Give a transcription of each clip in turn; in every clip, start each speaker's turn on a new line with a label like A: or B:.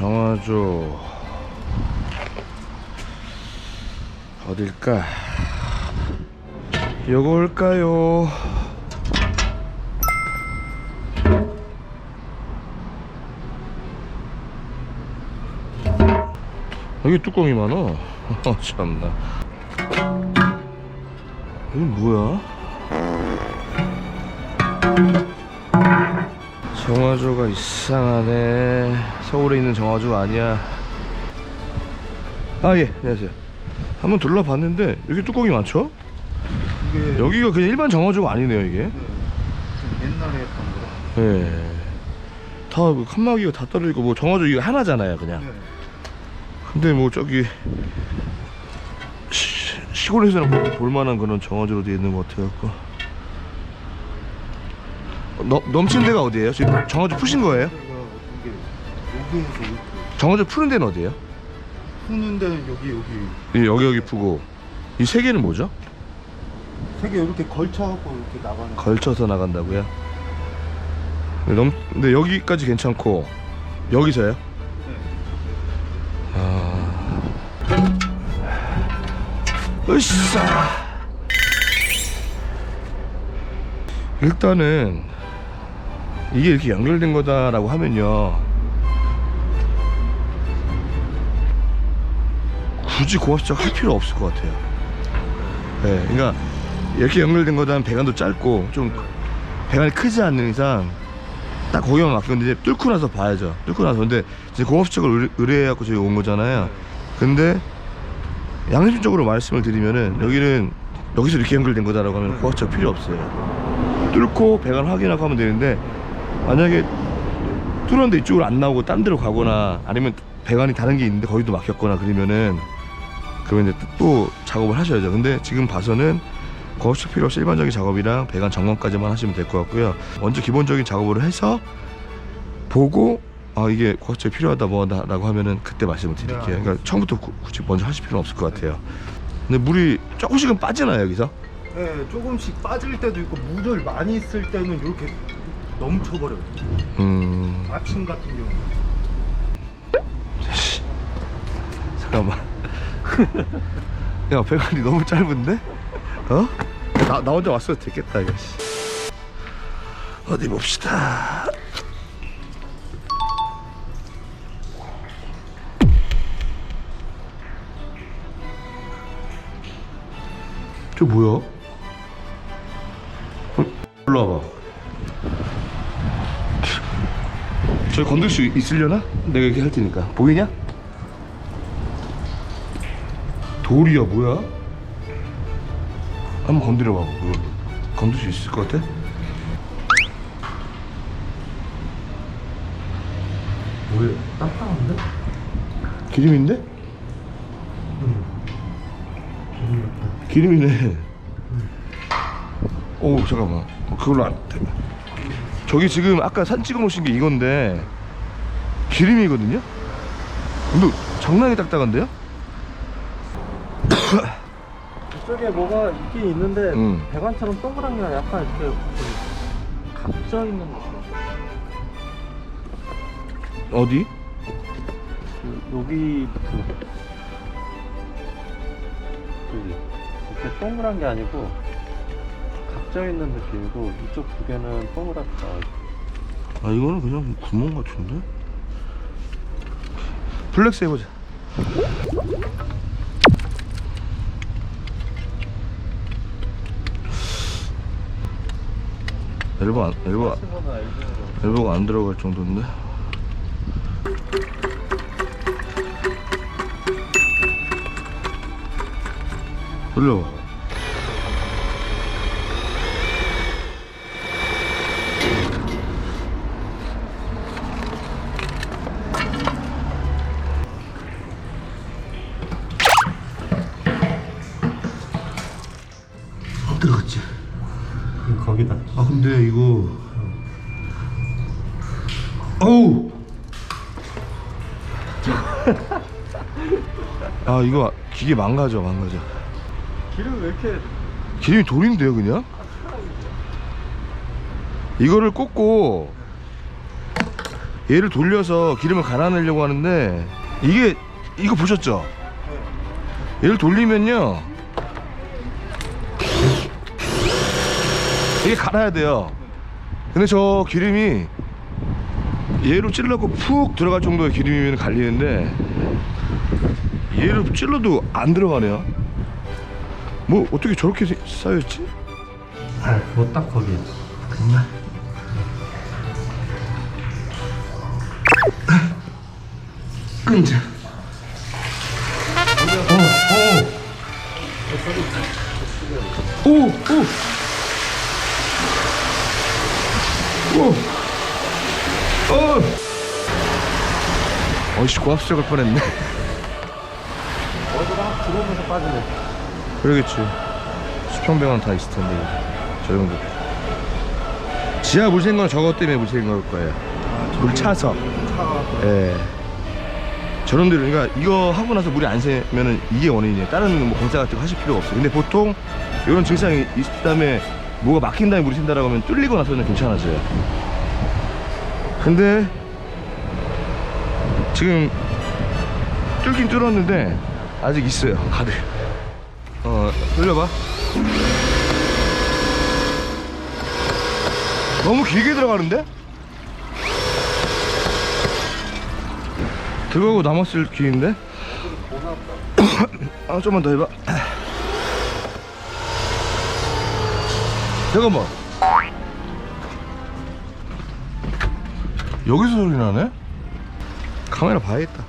A: 이 정화조 어딜까? 요걸까요? 여기 뚜껑이 많아. 어, 참나. 이건 뭐야? 정화조가 이상하네. 서울에 있는 정화조 아니야. 아, 예, 안녕하세요. 한번 둘러봤는데, 여기 뚜껑이 많죠?
B: 이게
A: 여기가 그냥 일반 정화조가 아니네요, 이게.
B: 좀 옛날에 했던 거.
A: 예. 다그 칸막이가 다 떨어지고, 뭐 정화조 이거 하나잖아요, 그냥.
B: 네.
A: 근데 뭐 저기, 시, 시골에서는 볼- 볼만한 그런 정화조로 되어 있는 것 같아갖고. 어, 넘, 넘치는 데가 어디예요? 지금 정화조 푸신 거예요?
B: 제가 이게 여기에서 이렇게
A: 정화조 푸는 데는 어디예요?
B: 푸는 데는 여기 여기
A: 이 여기 여기 푸고 이 세 개는 뭐죠?
B: 세개 이렇게 걸쳐갖고 이렇게 나가는. 거.
A: 걸쳐서 나간다고요? 근데, 넘, 근데 여기까지 괜찮고 여기서요?
B: 네.
A: 아... 으쌰 일단은 이게 이렇게 연결된 거다라고 하면요. 굳이 고압시작 할 필요 없을 것 같아요. 네, 그러니까 이렇게 연결된 거다는 배관도 짧고 좀 배관이 크지 않는 이상 딱 거기만 맡겼는데 이제 뚫고 나서 봐야죠. 뚫고 나서. 근데 이제 의뢰, 의뢰해갖고 저희 온 거잖아요. 근데 양심적으로 말씀을 드리면은 여기는 여기서 이렇게 연결된 거다라고 하면 공업수척 필요 없어요. 뚫고 배관 확인하고 하면 되는데 만약에 뚫었는데 이쪽으로 안 나오고 딴 데로 가거나 아니면 배관이 다른 게 있는데 거기도 막혔거나 그러면은 그러면 이제 또 작업을 하셔야죠. 근데 지금 봐서는 거업식 필요 없이 일반적인 작업이랑 배관 점검까지만 하시면 될 것 같고요. 먼저 기본적인 작업을 해서 보고 아 이게 거업식 필요하다 뭐하다라고 하면은 그때 말씀을 드릴게요. 그러니까 처음부터 구- 굳이 먼저 하실 필요는 없을 것 같아요. 근데 물이 조금씩은 빠지나요 여기서?
B: 네, 조금씩 빠질 때도 있고 물을 많이 쓸 때는 이렇게 넘쳐버려요.
A: 음
B: 아침 같은 경우.
A: 잠깐만 야 배관이 너무 짧은데? 어? 나, 나 혼자 왔어도 됐겠다 이거 씨. 어디 봅시다 저 뭐야? 저기 건들 수 있으려나? 내가 이렇게 할 테니까 보이냐? 돌이야 뭐야? 한번 건드려 봐봐 그거 건들 수 있을 것 같아?
B: 뭐예요? 딱딱한데?
A: 기름인데? 기름이네 오 잠깐만 어, 그걸로 안 돼. 저기 지금 아까 사진 찍어 놓으신 게 이건데 기름이거든요? 근데 장난이 딱딱한데요?
C: 이쪽에 뭐가 있긴 있는데
A: 음.
C: 배관처럼 동그란 게 아니라 약간 이렇게 그 각져 있는 느낌.
A: 어디?
C: 그 여기 그 여기 이렇게 동그란 게 아니고 각져 있는 느낌이고 이쪽 두 개는 동그랗게 나와 있어.
A: 아 이거는 그냥 구멍 같은데? 플렉스 해보자 엘보 안, 엘보, 엘보가 안 들어갈 정도인데? 돌려봐 안 들어갔지?
C: 거기다.
A: 아 근데 이거 어우 아 이거 기계 망가져 망가져
C: 기름 왜 이렇게
A: 기름이 돌인데요 그냥 이거를 꽂고 얘를 돌려서 기름을 갈아내려고 하는데 이게 이거 보셨죠? 얘를 돌리면요 이게 갈아야 돼요 근데 저 기름이 얘로 찔러고 푹 들어갈 정도의 기름이면 갈리는데 얘를 찔러도 안 들어가네요 뭐 어떻게 저렇게 세- 쌓였지?
C: 뭐딱 거기.
A: 끈자 오, 오. 오, 오. 오. 어. 어이씨 고압수적 할 뻔했네.
C: 어디가 확 들어오면서 빠지네.
A: 그러겠지. 수평병원 다 있을 텐데 저 정도. 지하 물 새는 건 저것 때문에 물 새는 걸 거예요. 물 차서. 예. 저런들 그러니까 이거 하고 나서 물이 안 새면은 이게 원인이에요. 다른 뭐 공사 같은 거 하실 필요가 없어요. 근데 보통 이런 증상이 있을 다음에 뭐가 막힌 다음에 물이 샌다라고 하면 뚫리고 나서는 괜찮아져요. 근데 지금 뚫긴 뚫었는데 아직 있어요 가득 어 돌려봐 너무 길게 들어가는데? 그거고 남았을 길인데? 아 좀만 더 해봐 잠깐만 여기서 소리 나네? 카메라 봐야겠다.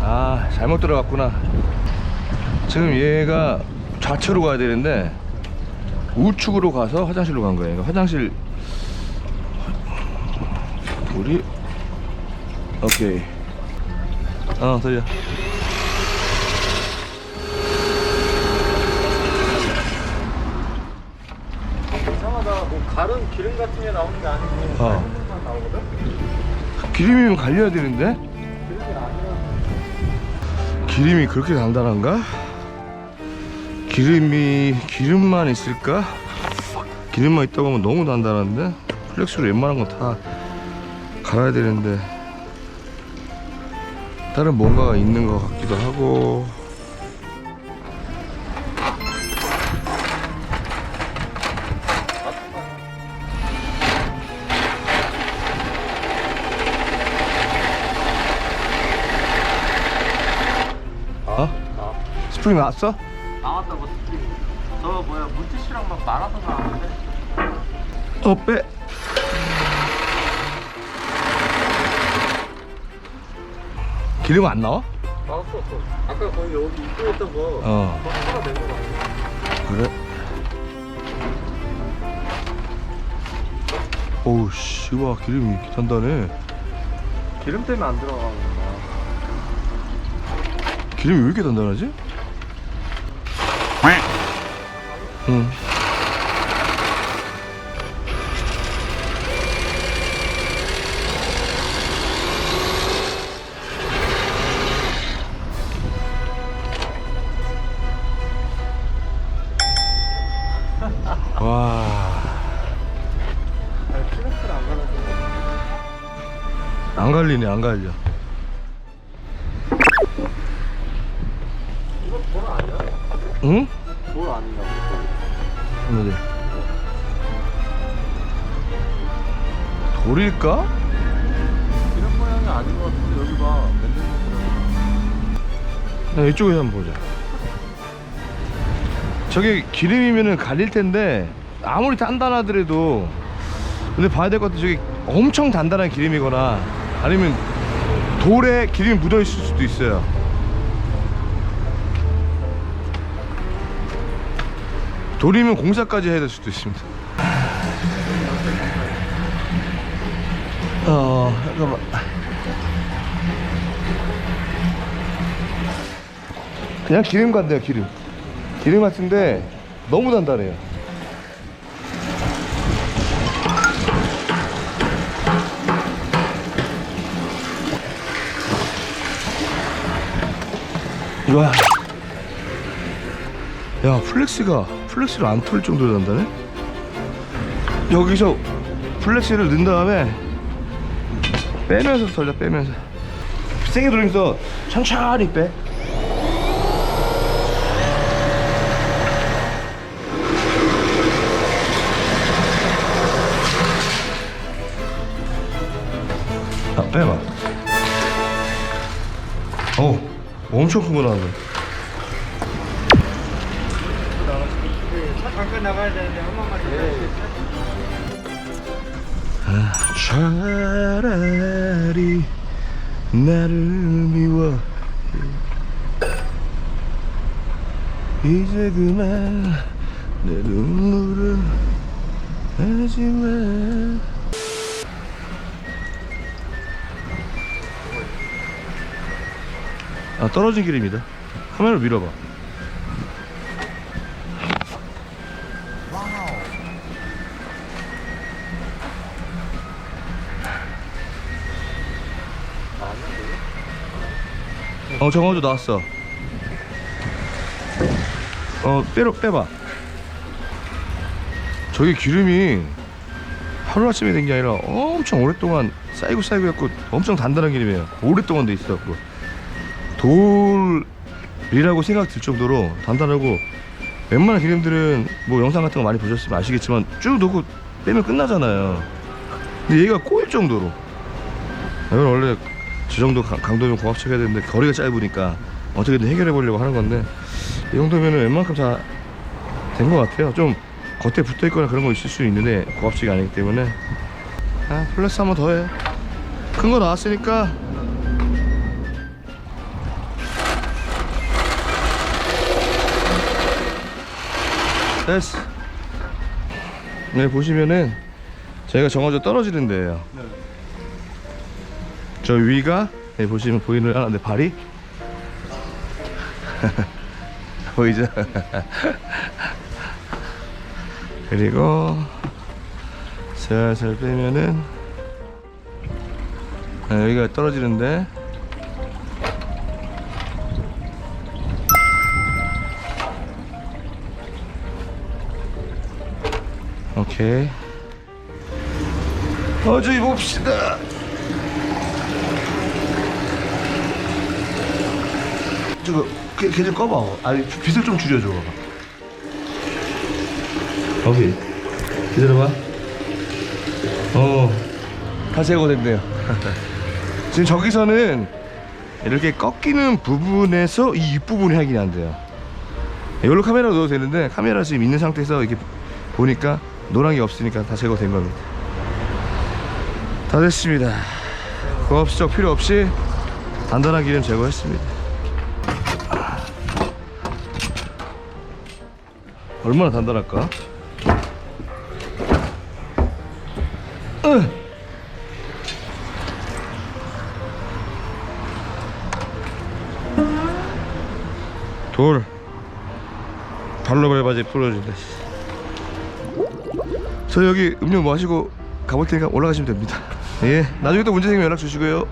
A: 아 잘못 들어갔구나. 지금 얘가 좌측으로 가야 되는데 우측으로 가서 화장실로 간 거예요. 그러니까 화장실 우리 오케이 어 들려
C: 이상하다. 뭐 가른 기름 같은 게 나오는 게 아니고
A: 어.
C: 만 나오거든.
A: 기름이면 갈려야 되는데
C: 기름이 아니라
A: 기름이 그렇게 단단한가? 기름이 기름만 있을까? 기름만 있다고 하면 너무 단단한데 플렉스로 웬만한 건 다 갈아야 되는데 다른 뭔가가 있는 것 같기도 하고 어?
C: 나
A: 스프링 나왔어?
C: 나왔다고 스킨. 저 뭐야 물티슈랑 막 말아서 나왔는데.
A: 어 빼. 기름 안 나와?
C: 나왔어. 또. 아까 거기 여기 입고 있던 거.
A: 어
C: 그거 하나 낸거 같아.
A: 그래? 오우 씨, 와 기름이 이렇게 단단해.
C: 기름 때문에 안 들어가는 거야.
A: 기름이 왜 이렇게 단단하지? 응.
C: 안
A: 갈리네, 안 갈려.
C: 이거 돌 아니야?
A: 응?
C: 돌 아니냐고.
A: 뭐지? 돌일까?
C: 이런 모양이 아닌 것 같은데 여기 봐. 맨날
A: 야, 이쪽에서 한번 보자. 저게 기름이면은 갈릴 텐데 아무리 단단하더라도 근데 봐야 될 것 같아. 저게 엄청 단단한 기름이거나 아니면 돌에 기름이 묻어 있을 수도 있어요. 돌이면 공사까지 해야 될 수도 있습니다. 어, 잠깐만. 그냥 기름 같네요 기름 기름 같은데 너무 단단해요 와. 야 플렉스가 플렉스를 안 털 정도로 난다네. 여기서 플렉스를 넣은 다음에 빼면서 털자 빼면서 세게 돌리면서 천천히 빼. 엄청.
B: 잠깐 나가야
A: 차라리 나를 미워 이제 그만 내 눈물은 하지마 아 떨어진 길입니다. 카메라 밀어봐. 어 정어도 나왔어. 어 빼로 빼봐. 저기 기름이 하루아침에 된 게 아니라 엄청 오랫동안 쌓이고 쌓이고 해갖고 엄청 단단한 기름이에요. 오랫동안 돼 있어갖고 돌이라고 생각 들 정도로 단단하고 웬만한 기름들은 뭐 영상 같은 거 많이 보셨으면 아시겠지만 쭉 넣고 빼면 끝나잖아요. 근데 얘가 꼬일 정도로. 이건 원래 저 정도 강- 강도면 고압식 해야 되는데 거리가 짧으니까 어떻게든 해결해 보려고 하는 건데 이 정도면은 웬만큼 다 된 것 같아요. 좀 겉에 붙어 있거나 그런 거 있을 수 있는데 고압식이 아니기 때문에. 아 플러스 한 번 더 해. 큰 거 나왔으니까 됐어. 네 보시면은 저희가 정어져 떨어지는 데예요. 저 위가 네, 보시면 보이는 하나인데 발이? 보이죠? 그리고 살살 빼면은 아, 여기가 떨어지는데 오케이. 어디 봅시다. 저거 걔좀 꺼봐. 아니 빛을 좀 줄여줘. 거기. 기다려봐. 어다 제거됐네요. 지금 저기서는 이렇게 꺾이는 부분에서 이 윗부분이 확인이 안 돼요. 이걸로 카메라 넣어도 되는데 카메라 지금 있는 상태에서 이렇게 보니까 노랑이 없으니까 다 제거된 겁니다 다 됐습니다 고압수적 필요 없이 단단한 기름 제거했습니다 얼마나 단단할까? 으! 돌 발로 밟아지 부러진다 저 여기 음료 마시고 가볼 테니까 올라가시면 됩니다. 예 나중에 또 문제 생기면 연락 주시고요